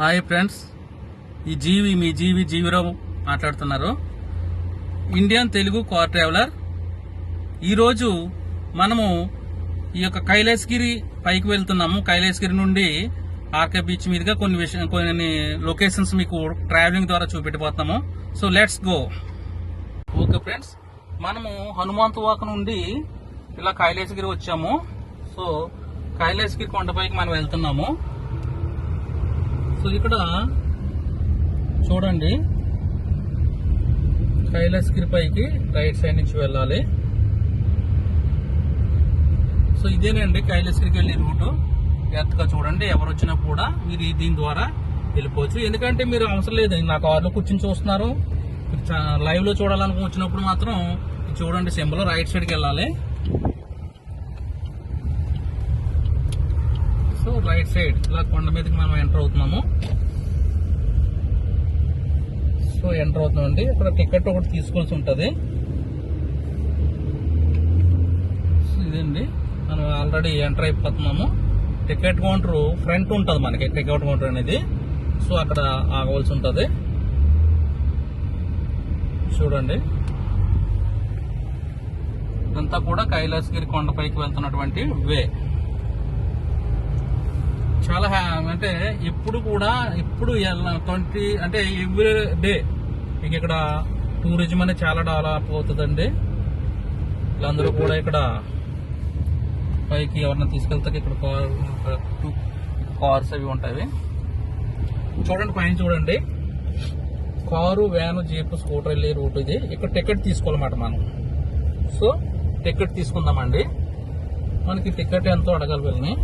Hi friends. ఈ జీవి మీ జీవి జీవిరావు మాట్లాడుతున్నారు. Indian Telugu car traveller. ఈరోజు మనము ఈ యొక్క కైలాసగిరి పైకి వెళ్తున్నాము. కైలాసగిరి నుండి ఆర్కే బీచ్ మీదుగా కొన్ని విషయం కొన్ని లొకేషన్స్ మీకు ట్రావెలింగ్ ద్వారా చూపెట్టిపోతున్నాము so let's go. Okay friends. మనము హనుమంతు వాక్ నుండి ఇలా కైలాసగిరి వచ్చాము. సో కైలాసగిరి కొండపైకి మనం వెళ్తున్నాము. సో ఇక్కడ చూడండి. కైలాసగిరి పైకి రైట్ సైడ్ నుంచి వెళ్ళాలి. సో ఇదేనండి కైలాసగిరికి వెళ్ళే రూటు. జాగ్రత్తగా చూడండి ఎవరు వచ్చినా కూడా మీరు దీని ద్వారా వెళ్ళిపోవచ్చు. ఎందుకంటే మీరు అవసరం లేదు నా కార్లో కూర్చొని చూస్తున్నారు. లైవ్లో చూడాలనుకుని వచ్చినప్పుడు మాత్రం చూడండి సింబల్ రైట్ సైడ్కి వెళ్ళాలి. సో రైట్ సైడ్ ఇలా కొండ మీదకి మనం ఎంటర్ అవుతున్నాము. సో ఎంటర్ అవుతున్నామండి. ఇక్కడ టికెట్ ఒకటి తీసుకోవాల్సి ఉంటుంది. ఇదండి. మనం ఆల్రెడీ ఎంటర్ అయిపోతున్నాము. టికెట్ కౌంటర్ ఫ్రంట్ ఉంటుంది మనకి. టికెట్ కౌంటర్ అనేది. సో అక్కడ ఆగవలసి ఉంటుంది. చూడండి. ఇదంతా కూడా కైలాసగిరి కొండపైకి వెళ్తున్నటువంటి వే. చాలా హ్యా- అంటే ఎప్పుడు కూడా ఎప్పుడు ట్వంటీ అంటే ఎవ్రీ డే మీకు ఇక్కడ టూరిజం అనేది చాలా డెవలప్ అవుతుందండి. వీళ్ళందరూ కూడా ఇక్కడ పైకి ఎవరన్నా తీసుకెళ్తాక ఇక్కడ కార్ కార్స్ అవి ఉంటాయి. చూడండి పైన చూడండి. కారు వ్యాన్ జీప్ స్కూటర్ వెళ్ళే రూట్ ఇది. ఇక్కడ టికెట్ తీసుకోవాలన్నమాట మనం. సో టికెట్ తీసుకుందామండి. మనకి టికెట్ ఎంతో అడగాలి వీళ్ళని.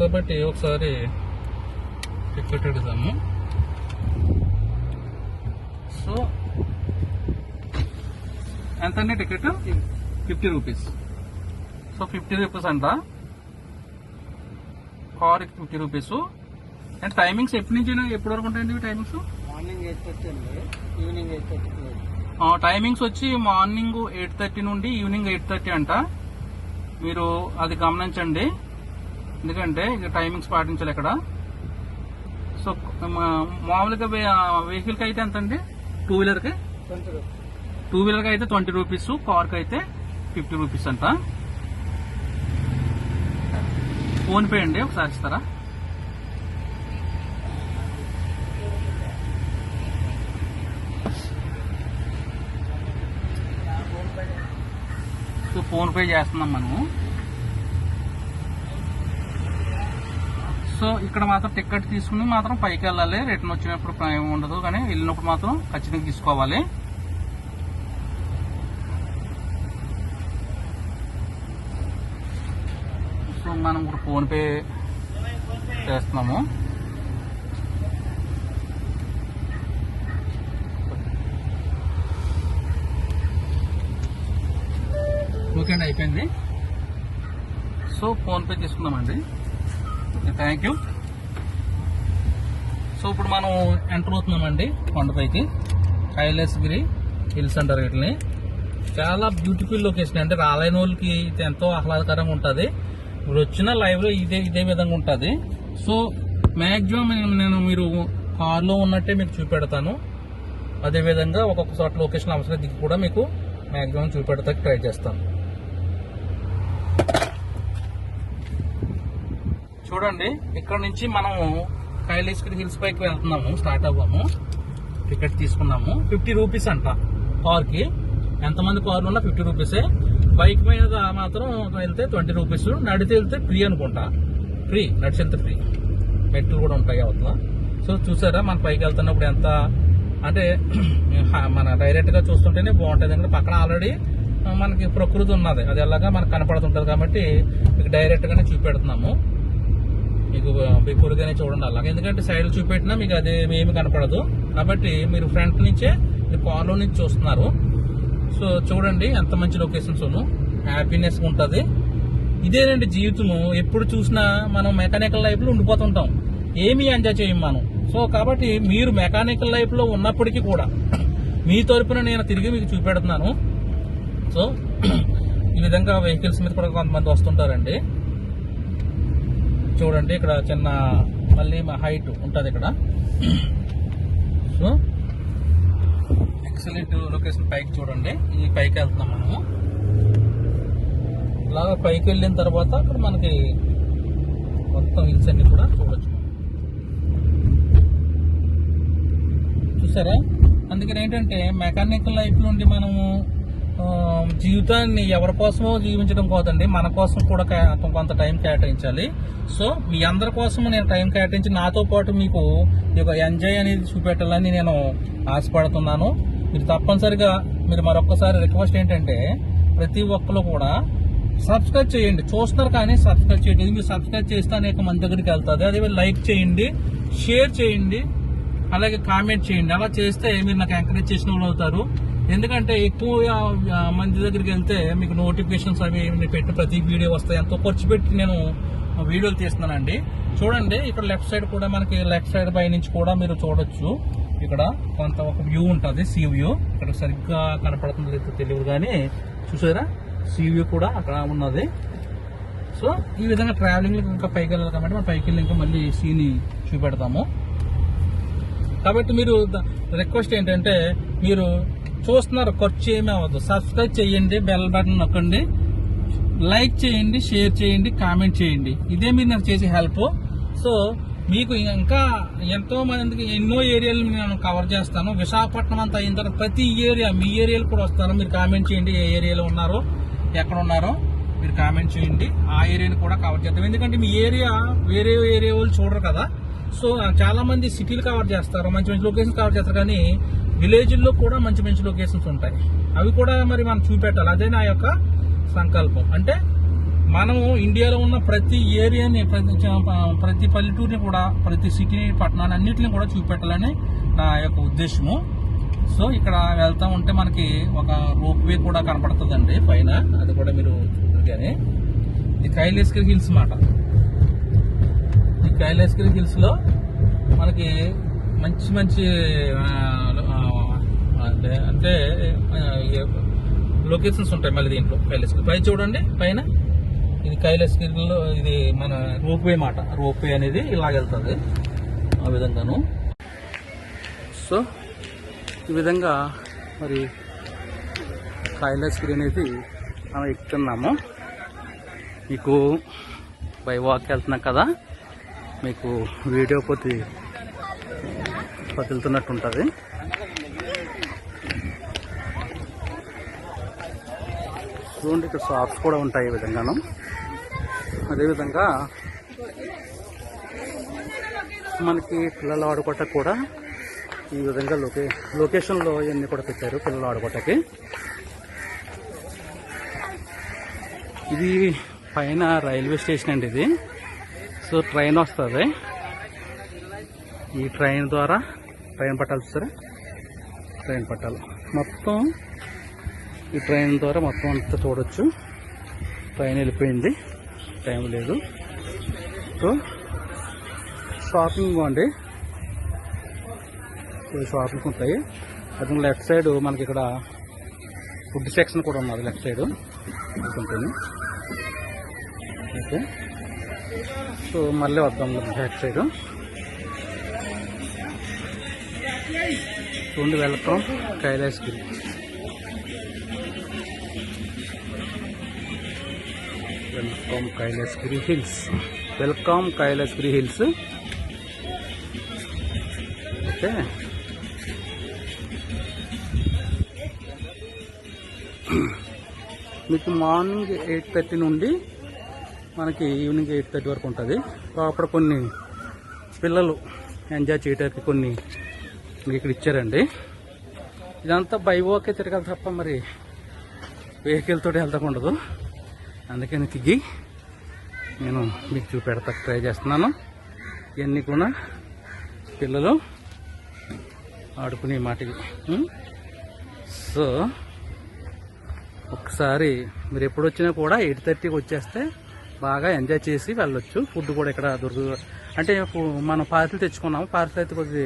కాబట్టి ఒకసారి టికెట్ అడుగుదాము. సో ఎంత అండి ticket? Fifty rupees. So fifty rupees అంట. కార్కి ఫిఫ్టీ రూపీస్. అండ్ టైమింగ్స్ ఎప్పటి నుంచి ఎప్పటి వరకు ఉంటాయండి టైమింగ్స్? మార్నింగ్ ఎయిట్ థర్టీ అండి. ఈవినింగ్ ఎయిట్ థర్టీ టైమింగ్స్ వచ్చి మార్నింగ్ ఎయిట్ థర్టీ నుండి ఈవినింగ్ ఎయిట్ థర్టీ అంట. మీరు అది గమనించండి. ఎందుకంటే ఇక టైమింగ్స్ పాటించాలి ఇక్కడ సో మా- మామూలుగా వెహికల్కి అయితే ఎంత అండి టూ వీలర్కి టూ వీలర్కి అయితే ట్వంటీ రూపీస్ కార్కి అయితే ఫిఫ్టీ రూపీస్ అంట. ఫోన్ పే అండి ఒకసారి ఇస్తారా? సో ఫోన్ పే చేస్తున్నాం మనము. సో ఇక్కడ మాత్రం టికెట్ తీసుకుని మాత్రం పైకి వెళ్ళాలి. రిటర్న్ వచ్చినప్పుడు ఏమి ఉండదు కానీ వెళ్ళినప్పుడు మాత్రం ఖచ్చితంగా తీసుకోవాలి. సో మనం ఇప్పుడు ఫోన్పే చేస్తున్నాము. ఓకే అండి అయిపోయింది. సో ఫోన్పే తీసుకుందామండి. థ్యాంక్ యూ సో ఇప్పుడు మనం ఎంటర్ అవుతున్నామండి కొండపైకి. కైలాసగిరి హిల్స్ అంటారు వీటిని. చాలా బ్యూటిఫుల్ లొకేషన్ అంటే రాలైన వాళ్ళకి ఇది ఎంతో ఆహ్లాదకరంగా ఉంటుంది. ఇప్పుడు వచ్చిన లైవ్లో ఇదే ఇదే విధంగా ఉంటుంది. సో మ్యాక్సిమం నేను మీరు కార్లో ఉన్నట్టే మీకు చూపెడతాను. అదే విధంగా ఒక్కొక్క చోట లొకేషన్ అవసరం దిగి కూడా మీకు మ్యాక్సిమం చూపెడతాకి ట్రై చేస్తాను. చూడండి ఇక్కడ నుంచి మనం కైలాసగిరి హిల్స్ పైకి వెళ్తున్నాము స్టార్ట్ అవ్వము. టికెట్ తీసుకున్నాము. ఫిఫ్టీ రూపీస్ అంట కార్కి. ఎంతమంది కార్లు ఉన్నా ఫిఫ్టీ రూపీసే బైక్ మీద మాత్రం వెళ్తే ట్వంటీ రూపీస్ నడిచి వెళ్తే ఫ్రీ అనుకుంటా. ఫ్రీ నడిచి వెళ్తే ఫ్రీ మెట్లు కూడా ఉంటాయి అవతల. సో చూసారా మన పైకి వెళ్తున్నప్పుడు ఎంత అంటే మన డైరెక్ట్గా చూస్తుంటేనే బాగుంటుంది. ఎందుకంటే పక్కన ఆల్రెడీ మనకి ప్రకృతి ఉన్నది. అది ఎలాగా మనకు కనపడుతుంటుంది కాబట్టి మీకు డైరెక్ట్గానే చూపెడుతున్నాము. మీకు బిఫోర్గానే చూడండి అలాగే. ఎందుకంటే సైడ్ చూపెట్టినా మీకు అది ఏమి కనపడదు. కాబట్టి మీరు ఫ్రంట్ నుంచే మీరు కార్లో నుంచి చూస్తున్నారు. సో చూడండి ఎంత మంచి లొకేషన్స్ హ్యాపీనెస్ ఉంటుంది. ఇదేనండి జీవితము. ఎప్పుడు చూసినా మనం మెకానికల్ లైఫ్లో ఉండిపోతుంటాం. ఏమీ ఎంజాయ్ చేయం మనం. సో కాబట్టి మీరు మెకానికల్ లైఫ్లో ఉన్నప్పటికీ కూడా మీ తరపున నేను తిరిగి మీకు చూపెడుతున్నాను. సో ఈ విధంగా వెహికల్స్ మీద కూడా కొంతమంది వస్తుంటారండి. చూడండి ఇక్కడ చిన్న మళ్ళీ మా హైట్ ఉంటుంది ఇక్కడ. సో ఎక్సలెంట్ లొకేషన్ పైకి చూడండి. ఈ పైకి వెళ్తున్నాం మనము. ఇలాగ పైకి వెళ్ళిన తర్వాత అక్కడ మనకి మొత్తం హిల్స్ అన్ని కూడా చూడొచ్చు. చూసారా? అందుకని ఏంటంటే మెకానికల్ లైఫ్ నుండి మనము జీవితాన్ని ఎవరి కోసమో జీవించడం కాదండి. మన కోసం కూడా కొంత టైం కేటాయించాలి. సో మీ అందరి కోసం నేను టైం కేటాయించి నాతో పాటు మీకు ఒక ఎంజాయ్ అనేది చూపెట్టాలని నేను ఆశపడుతున్నాను. మీరు తప్పనిసరిగా మీరు మరొకసారి రిక్వెస్ట్ ఏంటంటే ప్రతి ఒక్కరు కూడా సబ్స్క్రైబ్ చేయండి. చూస్తున్నారు కానీ సబ్స్క్రైబ్ చేయండి మీరు సబ్స్క్రైబ్ చేస్తే అనేక మంది దగ్గరికి వెళ్తుంది అదే లైక్ చేయండి షేర్ చేయండి అలాగే కామెంట్ చేయండి. అలా చేస్తే మీరు నాకు ఎంకరేజ్ చేసిన వాళ్ళు అవుతారు. ఎందుకంటే ఎక్కువ మంది దగ్గరికి వెళ్తే మీకు నోటిఫికేషన్స్ అవి నేను పెట్టిన ప్రతి వీడియో వస్తాయి. ఎంతో ఖర్చు పెట్టి నేను వీడియోలు తీస్తున్నానండి. చూడండి ఇక్కడ లెఫ్ట్ సైడ్ కూడా మనకి లెఫ్ట్ సైడ్ పై నుంచి కూడా మీరు చూడొచ్చు. ఇక్కడ కొంత ఒక వ్యూ ఉంటుంది సీ వ్యూ. ఇక్కడ సరిగ్గా కనపడుతుంది లేదో తెలియదు కానీ చూసారా? సీ వ్యూ కూడా అక్కడ ఉన్నది. సో ఈ విధంగా ట్రావెలింగ్ ఇంకా పైకి వెళ్ళాలి కాబట్టి మనం పైకి వెళ్ళి ఇంకా మళ్ళీ సీని చూపెడతాము. కాబట్టి మీరు రిక్వెస్ట్ ఏంటంటే మీరు చూస్తున్నారు ఖర్చు ఏమీ అవ్వదు. సబ్స్క్రైబ్ చేయండి బెల్ బటన్ నొక్కండి. లైక్ చేయండి షేర్ చేయండి కామెంట్ చేయండి. ఇదే మీరు నాకు చేసే హెల్ప్ సో మీకు ఇంకా ఎంతో మందికి ఎన్నో ఏరియాలు నేను కవర్ చేస్తాను. విశాఖపట్నం అంతా అయిన తర్వాత ప్రతి ఏరియా మీ ఏరియాలు కూడా వస్తాను. మీరు కామెంట్ చేయండి ఏ ఏరియాలో ఉన్నారో ఎక్కడ ఉన్నారో మీరు కామెంట్ చేయండి. ఆ ఏరియాని కూడా కవర్ చేద్దాం. ఎందుకంటే మీ ఏరియా వేరే ఏరియా వాళ్ళు చూడరు కదా. సో చాలా మంది సిటీలు కవర్ చేస్తారు మంచి మంచి లొకేషన్స్ కవర్ చేస్తారు. కానీ విలేజ్ల్లో కూడా మంచి మంచి లొకేషన్స్ ఉంటాయి. అవి కూడా మరి మనం చూపెట్టాలి. అదే నా యొక్క సంకల్పం. అంటే మనము ఇండియాలో ఉన్న ప్రతి ఏరియాని ప్రతి చ- ప్రతి పల్లెటూరిని కూడా ప్రతి సిటీని పట్టణాన్ని అన్నిటిని కూడా చూపెట్టాలని నా యొక్క ఉద్దేశము. సో ఇక్కడ వెళ్తా ఉంటే మనకి ఒక రోప్ వే కూడా కనపడుతుందండి పైన. అది కూడా మీరు చూద్దరు కానీ ఇది కైలేస్కర్ హిల్స్ మాట. ఈ కైలాసగిరి హిల్స్లో మనకి మంచి మంచి అంటే అంటే లొకేషన్స్ ఉంటాయి మళ్ళీ దీంట్లో కైలాసగిరి పై చూడండి పైన. ఇది కైలాసగిరిలో ఇది మన రోప్వే మాట. రోప్వే అనేది ఇలాగ వెళ్తుంది ఆ విధంగాను. సో ఈ విధంగా మరి కైలాసగిరి అనేది మనం ఎక్కుతున్నాము. మీకు బై వాక్ వెళ్తున్నాం కదా మీకు వీడియో కొద్ది వదులుతున్నట్టు ఉంటుంది చూడండి ఇక్కడ షాప్స్ కూడా ఉంటాయి ఈ విధంగాను. అదేవిధంగా మనకి పిల్లలు ఆడుకోట కూడా ఈ విధంగా లొకే లొకేషన్లో ఇవన్నీ కూడా పెట్టారు పిల్లలు ఆడుకోటకి. ఇది పైన రైల్వే స్టేషన్ అండి ఇది. సో ట్రైన్ వస్తుంది. ఈ ట్రైన్ ద్వారా ట్రైన్ పట్టాలి సరే ట్రైన్ పట్టాలి. మొత్తం ఈ ట్రైన్ ద్వారా మొత్తం అంతా చూడొచ్చు. ట్రైన్ వెళ్ళిపోయింది. టైం లేదు. సో షాపింగ్ అండి. షాపింగ్ ఉంటాయి. అది లెఫ్ట్ సైడ్ మనకి ఇక్కడ ఫుడ్ సెక్షన్ కూడా ఉన్నది లెఫ్ట్ సైడ్. ఉంటుంది ఓకే. సో మళ్ళీ వద్దాం బ్యాక్ సైడ్. చూడండి welcome Kailasagiri welcome Kailasagiri hills. Welcome Kailasagiri hills. Okay. మీకు మార్నింగ్ ఎయిట్ థర్టీ నుండి మనకి ఈవినింగ్ ఎయిట్ థర్టీ వరకు ఉంటుంది. అక్కడ కొన్ని పిల్లలు ఎంజాయ్ చేయడానికి కొన్ని మీకు ఇక్కడ ఇచ్చారండి. ఇదంతా బై తిరగాలి తప్ప మరి వెహికల్ తోటి వెళ్తకుండదు అందుకని దిగి నేను మీకు చూపెడతా ట్రై చేస్తున్నాను. ఇవన్నీ కూడా పిల్లలు ఆడుకునే మాటకి సో ఒకసారి మీరు ఎప్పుడు వచ్చినా కూడా ఎయిట్ థర్టీకి వచ్చేస్తే బాగా ఎంజాయ్ చేసి వెళ్ళొచ్చు. ఫుడ్ కూడా ఇక్కడ దొరుకు అంటే మనం పార్సల్ తెచ్చుకున్నాము పార్సల్ అయితే కొద్ది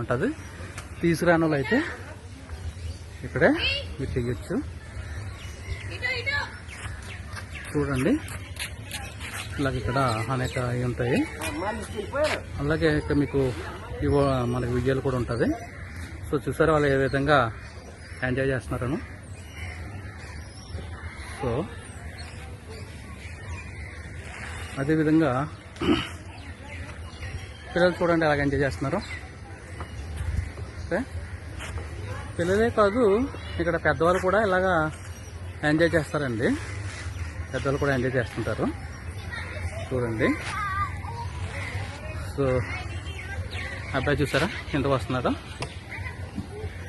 ఉంటుంది తీసుకురాని వాళ్ళు అయితే ఇక్కడే మీరు చెయ్యొచ్చు. చూడండి. ఇలాగ ఇక్కడ అనేక ఉంటాయి. అలాగే ఇక్కడ మీకు ఇవో మనకి విజయాలు కూడా ఉంటుంది. సో చూసారా వాళ్ళు ఏ విధంగా ఎంజాయ్ చేస్తున్నారను? సో అదేవిధంగా పిల్లలు చూడండి అలాగ ఎంజాయ్ చేస్తున్నారు. ఓకే పిల్లలే కాదు ఇక్కడ పెద్దవాళ్ళు కూడా ఇలాగా ఎంజాయ్ చేస్తారండి. పెద్దవాళ్ళు కూడా ఎంజాయ్ చేస్తుంటారు. చూడండి. సో అబ్బాయి చూసారా? ఇంతకు వస్తున్నారు?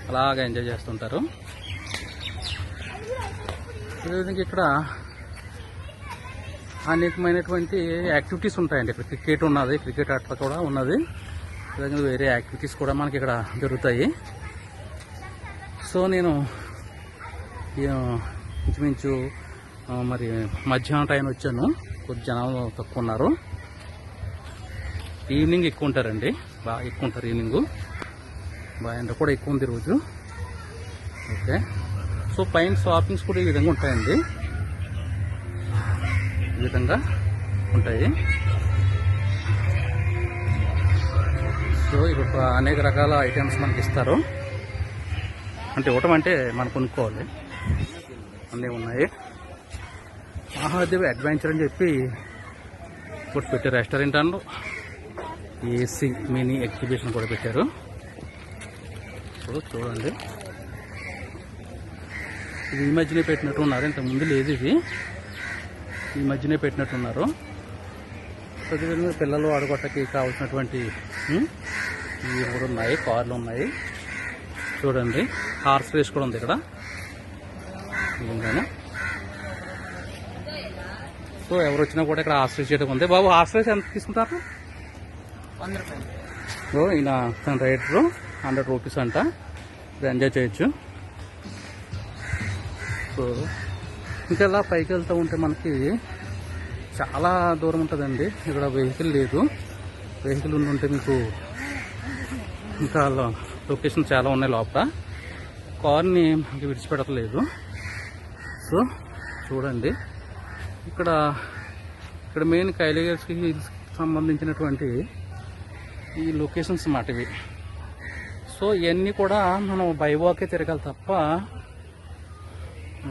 అలాగా ఎంజాయ్ చేస్తుంటారు. అదేవిధంగా ఇక్కడ అనేకమైనటువంటి యాక్టివిటీస్ ఉంటాయండి. ఇక్కడ క్రికెట్ ఉన్నది క్రికెట్ ఆట కూడా ఉన్నది. అదేవిధంగా వేరే యాక్టివిటీస్ కూడా మనకి ఇక్కడ జరుగుతాయి. సో నేను ఇంచుమించు మరి మధ్యాహ్నం టైం వచ్చాను. కొద్ది జనాలు తక్కువ ఉన్నారు. ఈవినింగ్ ఎక్కువ ఉంటారండి. బాగా ఎక్కువ ఉంటారు ఈవినింగ్. బాగా ఎండ కూడా ఎక్కువ ఉంది రోజు ఓకే. సో పైన షాపింగ్స్ కూడా ఈ విధంగా ఉంటాయండి. ఈ విధంగా ఉంటాయి. సో అనేక రకాల ఐటమ్స్ మనకి ఇస్తారు అంటే ఇవ్వటం అంటే మనం కొనుక్కోవాలి. అన్నీ ఉన్నాయి. మహాదేవ్ అడ్వెంచర్ అని చెప్పి ఒకటి పెట్టారు restaurant and AC mini exhibition కూడా పెట్టారు. ఇప్పుడు చూడండి. ఇది ఈ మధ్యనే పెట్టినట్టు ఉన్నారు. ఇంతకుముందు ముందు లేదు ఇది. ఈ మధ్యనే పెట్టినట్టున్నారు పిల్లలు ఆడుకోవటానికి కావాల్సినటువంటి ఇవి కూడా ఉన్నాయి కార్లు ఉన్నాయి. చూడండి హార్స్ రేస్ కూడా ఉంది ఇక్కడ. సో ఎవరు వచ్చినా కూడా ఇక్కడ హార్స్ రేస్ చేయడం ఉంది. బాబు హార్స్ రేస్ ఎంత తీసుకుంటారు? సో ఈయన తన రేటు హండ్రెడ్ రూపీస్ అంట. ఎంజాయ్ చేయొచ్చు. సో ఇంకా ఇలా పైకి వెళ్తూ ఉంటే మనకి చాలా దూరం ఉంటుందండి. ఇక్కడ వెహికల్ లేదు. వెహికల్ ఉంటే మీకు ఇంకా లొకేషన్ చాలా ఉన్నాయి లోపల. కార్ని మనకి విడిచిపెట్టలేదు. సో చూడండి. ఇక్కడ ఇక్కడ మెయిన్ కైలగిరికి సంబంధించినటువంటి ఈ లొకేషన్స్ మాట ఇవి. సో ఇవన్నీ కూడా మనం బైవాకే తిరగాలి తప్ప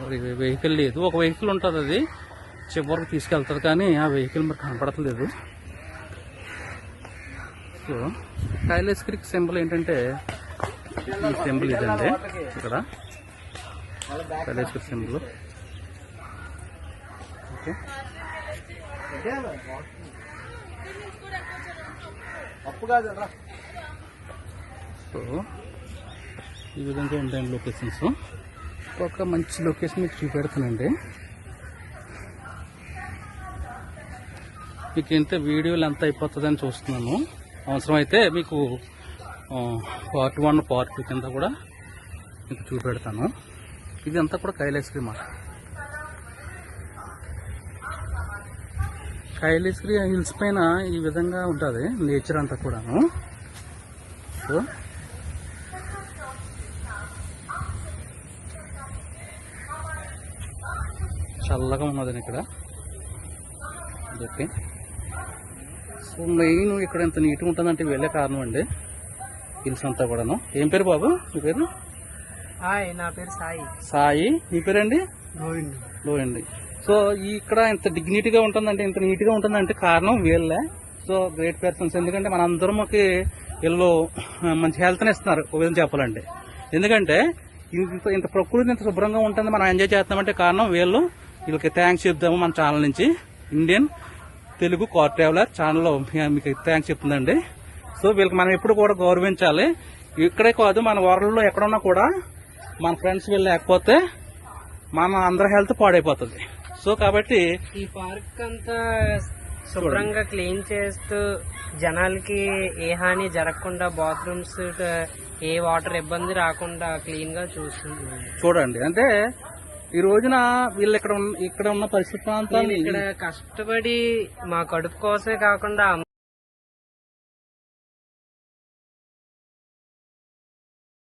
మరి వెహికల్ లేదు. ఒక వెహికల్ ఉంటుంది అది. చివరికి తీసుకెళ్తుంది కానీ ఆ వెహికల్ మరి కనపడతలేదు సో కైలాస్ క్రిక్ సింబల్ ఏంటంటే ఈ సింబల్ ఇదండి. ఇక్కడ Kailash Crick symbol. Okay. So ఈ విధంగా ఉంటాయి లొకేషన్స్. ఒక మంచి లొకేషన్ మీకు చూపెడతానండి. మీకు ఎంత వీడియోలు ఎంత అయిపోతుందని చూస్తున్నాను. అవసరమైతే మీకు పార్ట్ వన్ పార్ట్ టూ కింద కూడా మీకు చూపెడతాను. ఇదంతా కూడా కైలాసగిరి మాట కైలాసగిరి హిల్స్ పైన ఈ విధంగా ఉంటుంది నేచర్ అంతా కూడాను. సో చల్లగా ఉన్నదని ఇక్కడ. ఓకే. సో మెయిన్ ఇక్కడ ఎంత నీట్గా ఉంటుందంటే వెళ్ళే కారణం అండి. హిల్స్ అంతా కూడాను. ఏం పేరు బాబు? మీ పేరు? హాయ్ నా పేరు సాయి. సాయి. మీ పేరండి? గోవింద్. లో అండి సో ఇక్కడ ఇంత డిగ్నిటీగా ఉంటుందంటే ఇంత నీట్గా ఉంటుందంటే కారణం వీళ్ళే. So great persons. ఎందుకంటే మన అందరముకి వీళ్ళు మంచి హెల్త్ని ఇస్తున్నారు ఒక విధంగా చెప్పాలంటే. ఎందుకంటే ఇంత ఇంత ప్రకృతి ఇంత శుభ్రంగా ఉంటుంది మనం ఎంజాయ్ చేస్తామంటే కారణం వీళ్ళు. వీళ్ళకి థ్యాంక్స్ చెప్తాము మన ఛానల్ నుంచి. ఇండియన్ తెలుగు కార్ ట్రావెలర్ ఛానల్లో మీకు థ్యాంక్స్ చెప్తుందండి. సో వీళ్ళకి మనం ఎప్పుడు కూడా గౌరవించాలి. ఇక్కడే కాదు మన వరల్డ్లో ఎక్కడున్నా కూడా మన ఫ్రెండ్స్ వీళ్ళు లేకపోతే మన అందరి హెల్త్ పాడైపోతుంది. సో కాబట్టి ఈ పార్క్ అంతా శుభ్రంగా క్లీన్ చేస్తూ జనాలకి ఏ హాని జరగకుండా బాత్రూమ్స్ ఏ వాటర్ ఇబ్బంది రాకుండా క్లీన్గా చూస్తుంది చూడండి. అంటే ఈ రోజున వీళ్ళు ఇక్కడ ఉన్న ఇక్కడ ఉన్న పరిస్థితి ఇక్కడ కష్టపడి మా కడుపు కోసమే కాకుండా